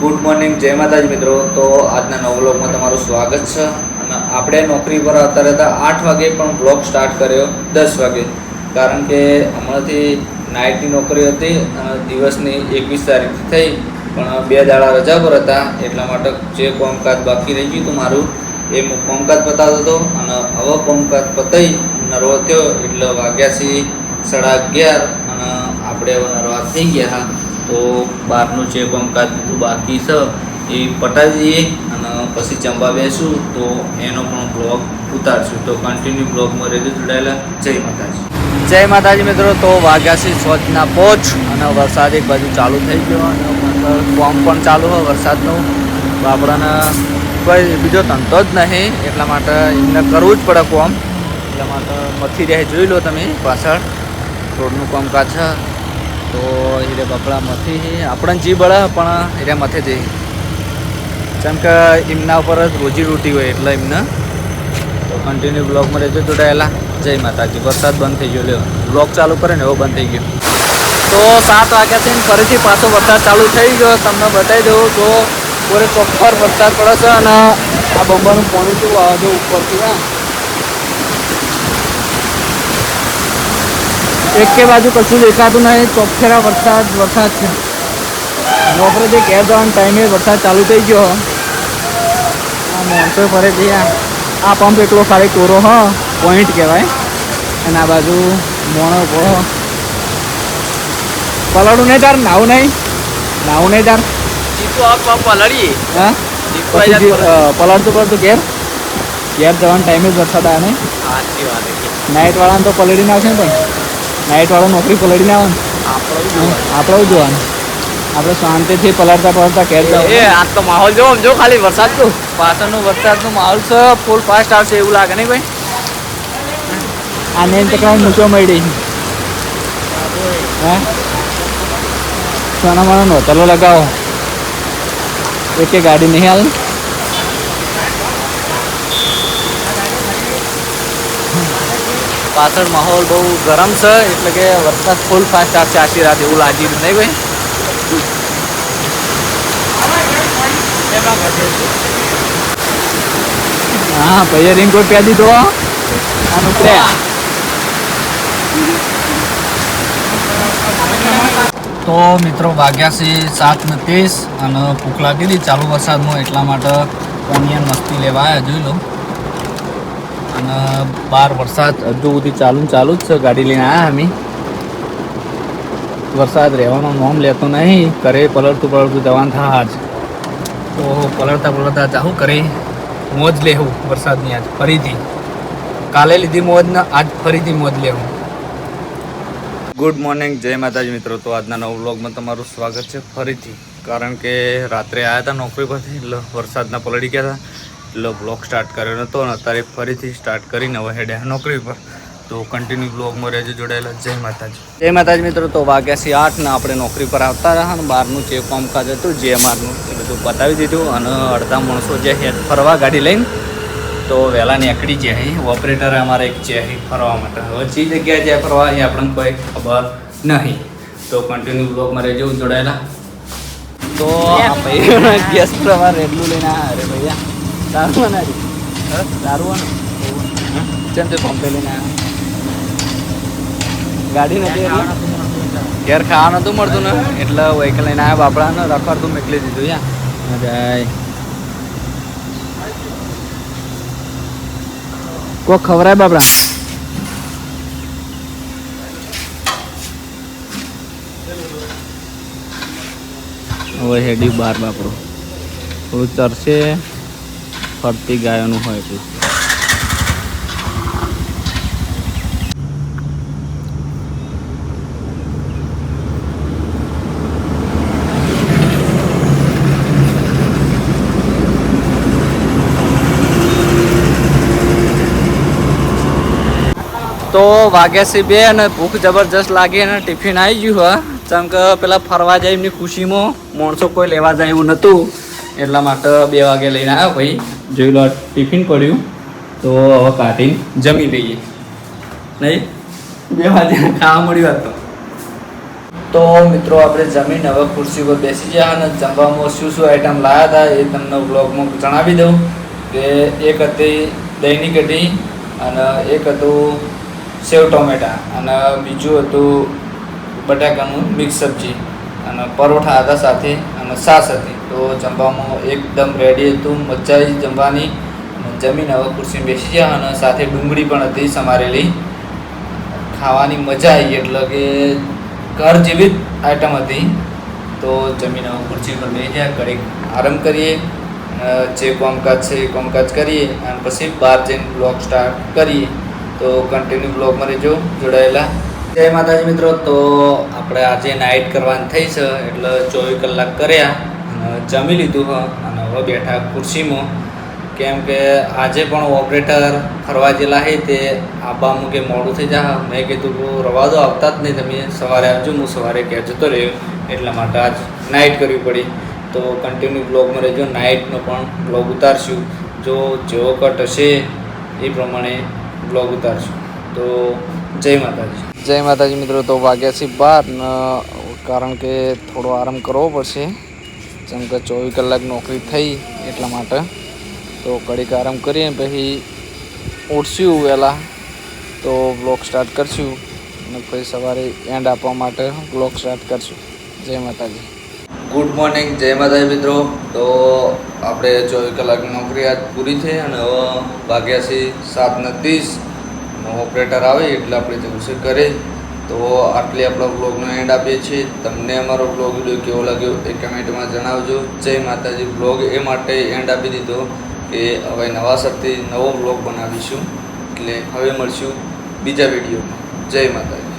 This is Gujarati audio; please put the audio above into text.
ગુડ મોર્નિંગ જય માતાજી મિત્રો. તો આજના નવ બ્લોગમાં તમારું સ્વાગત છે. અને આપણે નોકરી પર આવતા રહેતા આઠ વાગે પણ વ્લોગ સ્ટાર્ટ કર્યો, દસ વાગે. કારણ કે હમણાંથી નાઇટની નોકરી હતી અને દિવસની એકવીસ તારીખથી થઈ, પણ બે દાડા રજા પર હતા, એટલા માટે જે કામકાજ બાકી રહી ગયું હતું મારું, એ હું કામકાજ પતાવતો હતો. અને હવે કામકાજ પતાઈ નરવો થયો, એટલે વાગ્યા છે સાડા અગિયાર અને આપણે હવે નરવા થઈ ગયા. હા તો બહારનું જે કામકાજ બધું બાકી છે, એ પટાવી દઈએ અને પછી જમવા બેસું તો એનો પણ બ્લોગ ઉતારશું. તો કન્ટિન્યુ બ્લોગમાં રહેજો જોડાયેલા. જય માતાજી. જય માતાજી મિત્રો, તો છે સોચના પોચ અને વરસાદ એક બાજુ ચાલુ થઈ ગયો અને કોમ પણ ચાલુ હોય વરસાદનું. તો આપણને કોઈ બીજો ધંધો જ નહીં, એટલા માટે એમને કરવું જ પડે કોમ એટલા માટે મથી રહે, જોઈ લો તમે પાછળ. રોડનું કામકાજ છે. તો હીરે બપડા મથી આપણને જી બળે પણ હીરે મથે જઈ. જેમ કે એમના ઉપર જ રોજી રોટી હોય એટલે એમને. તો કન્ટિન્યુ બ્લોગમાં રહેજો. જોડાયેલા જય માતાજી. વરસાદ બંધ થઈ ગયો. લ્યો. બ્લોગ ચાલુ કરે ને એવો બંધ થઈ ગયો. તો સાત વાગ્યાથી ફરીથી પાછો વરસાદ ચાલુ થઈ ગયો. તમને બતાવી દઉં. તો પૂરે ચોખ્ખર વરસાદ પડે છે અને આ બંબાનું પાણી શું આવે છે ઉપરથી, હા. એક કે બાજુ કશું દેખાતું નહીં ચોખ્ખેરા વરસાદ વરસાદ છે. નોકરે જે ઘેર જવાનો ટાઈમે વરસાદ ચાલુ થઈ ગયો. આ માણસો ફરે છે આ પંપ એટલો ખાલી કોરો હ પોઈન્ટ કહેવાય. અને આ બાજુ મોણો કોરો પલાડું નહીં તાર નાવું નહીં. નાવું નહીં તાર. પલળીએ. હા? પછી પલાળતું પલાળતું ઘેર. ઘેર જવાનો ટાઈમે જ વરસાદ આવે નાઇટ વાળાને તો પલળીને આવશે ને પણ. નાઇટ વાળા નોકરી પલળીને આવે ને. આપણો આપણે જોવાનું. આપણે શાંતિથી પલાડતા પલાળતા કેર એ આ તો માહોલ જો જો ખાલી વરસાદ તો પાછળનો વરસાદનો માહોલ છે ફૂલ ફાસ્ટ આવશે એવું લાગે નહીં ભાઈ? આને એમ ચકડા મૂછો મળી હે? સોના માનો નોતલો લગાવો એક ગાડી નહીં હાલ. પાછળ માહોલ બહુ ગરમ છે, એટલે કે વરસાદ ફૂલ ફાસ્ટ આવશે આશી રાત એવું લાગી રહ્યું, નહીં ભાઈ? હા ભાઈએ રેનકોટ પહેરી દીધો તો મિત્રો વાગ્યા છે સાત ને ત્રીસ અને ભૂખ લાગી હતી ચાલુ વરસાદમાં એટલા માટે ઓનિયન મસ્તી લેવા આવ્યા જોઈ લો. બાર વરસાદ હજુ સુધી ચાલુ ચાલુ જ છે. ગાડી લઈને આવ્યા અમે. વરસાદ રહેવાનો નોમ લેતો નહીં. કરે પલળતું પલળતું જવાનું થાય જ તો પલળતા પલળતા જાહું કરે મોજ લેવું વરસાદની આજ, ફરીથી. કાલે લીધી મોજ ને આજ ફરીથી મોજ લેવું. ગુડ મોર્નિંગ જય માતાજી મિત્રો. તો આજના નવ વ્લોગમાં તમારું સ્વાગત છે ફરીથી. કારણ કે રાત્રે આવ્યા હતા નોકરી પરથી, એટલે વરસાદના પલળી ગયા હતા એટલે બ્લોગ સ્ટાર્ટ કર્યો નહોતો અને અત્યારે ફરીથી સ્ટાર્ટ કરીને હવે હેડ્યા નોકરી પર. તો કન્ટિન્યુ બ્લોગમાં રહેજો જોડાયેલા. જય માતાજી. જય માતાજી મિત્રો, તો વાગ્યાસી આઠના આપણે નોકરી પર આવતા રહ્યા અને બહારનું જે કામકાજ હતું, જે અમારનું એ બધું પતાવી દીધું અને અડધા માણસો જે હેડ ફરવા ગાડી લઈને, તો વહેલા નીકળી જાય ઓપરેટર અમારે એક છે ફરવા માટે. હવે જે જગ્યાએ જાય ફરવા એ આપણને કોઈ ખબર નહીં. તો કન્ટિન્યુ બ્લોગમાં રહેજો, જોડાયેલા. તો ભાઈ ગેસ પ્રવાહ રેડલું લઈને અરે ભૈયા. તે પંપે લઈને ગાડી નથી ઘેર ખાવા નતું મળતું ને એટલે વેહિકલ લઈને આવ્યા બાપડાને રખડતું મેકલી દીધું યા. જાય કોક ખવરાય બાપડા? હવે હેડી બાર બાપડો. થોડું ચરશે ફરતી ગાયોનું હોય છે. તો છે બે અને ભૂખ જબરજસ્ત લાગી અને ટિફિન આવી ગયું, હા. જેમ પેલા ફરવા જાય એમની ખુશીમાં, માણસો કોઈ લેવા જાય એવું નહોતું. એટલા માટે બે વાગે લઈને આવ્યો ભાઈ. જોઈ લો, ટિફિન પડ્યું. તો હવે કાઢીને જમી લઈએ. નહીં? બે વાગે ખાવા મળ્યું હતું તો. મિત્રો, આપણે જમીન હવે ખુરશી પર બેસી ગયા અને જમવામાં શું શું આઈટમ લાવ્યા હતા એ તમને બ્લોગમાં જણાવી દઉં. કે એક હતી દહીંની કઢી અને એક હતું સેવ ટોમેટા અને બીજું હતું બટાકાનું મિક્સ સબ્જી. અને પરોઠા હતા સાથે. છાશ હતી. તો જમવામાં એકદમ રેડી હતું, મજા આવી જમવાની. જમીન હવે ખુરશી બેસી ગયા અને સાથે ડુંગળી પણ હતી સમારેલી. ખાવાની મજા આવી એટલે કે ઘર જેવી જ આઈટમ હતી. તો જમીન હવે ખુરશી પર લઈ ગયા ઘડીક આરામ કરીએ જે કામકાજ છે એ કામકાજ કરીએ અને પછી બહાર જઈને બ્લોગ સ્ટાર્ટ કરીએ. તો કન્ટિન્યુ બ્લોગમાં રહેજો, જોડાયેલા. જય માતાજી મિત્રો, તો આપણે આજે નાઇટ કરવાની થઈ છે, એટલે ચોવીસ કલાક કર્યા અને જમી લીધું હ, અને હવે બેઠા ખુરશીમાં. કેમ કે આજે પણ ઓપરેટર ફરવા જેલા હે તે આબા કે મોડું થઈ જા મેં કીધું કે રવાજો આવતા જ નહીં તમે, સવારે આવજો, હું સવારે ક્યાં જતો રહ્યો, એટલા માટે આજ નાઇટ કરવી પડી. તો કન્ટિન્યુ બ્લોગમાં રહેજો નાઇટનો પણ બ્લોગ ઉતારશું. જો જેવો કટ હશે, એ પ્રમાણે બ્લોગ ઉતારશું. તો જય માતાજી. જય માતાજી મિત્રો તો વાગ્યા છે બાર કારણ કે થોડો આરામ કરવો પડશે. જેમ કે ચોવીસ કલાક નોકરી થઈ એટલા માટે. તો ઘડીક આરામ કરીએ પછી ઉઠશું વહેલા. તો બ્લોગ સ્ટાર્ટ કરશું અને પછી સવારે એન્ડ આપવા માટે બ્લોગ સ્ટાર્ટ કરશું. જય માતાજી. ગુડ મોર્નિંગ જય માતાજી મિત્રો. તો આપણે ચોવીસ કલાકની નોકરી આજ પૂરી થઈ અને હવે વાગ્યા છે સાત ને ત્રીસ. ઓપરેટર આવે એટલે આપણે જવું છે ઘરે તો આટલી આપણા બ્લોગનો એન્ડ આપીએ છીએ. તમને અમારો બ્લોગ વીડિયો કેવો લાગ્યો એ કમેન્ટમાં જણાવજો. જય માતાજી. બ્લોગ એ માટે એન્ડ આપી દીધો કે હવે નવા સરથી નવો બ્લોગ બનાવીશું. એટલે હવે મળશું બીજા વિડીયોમાં જય માતાજી.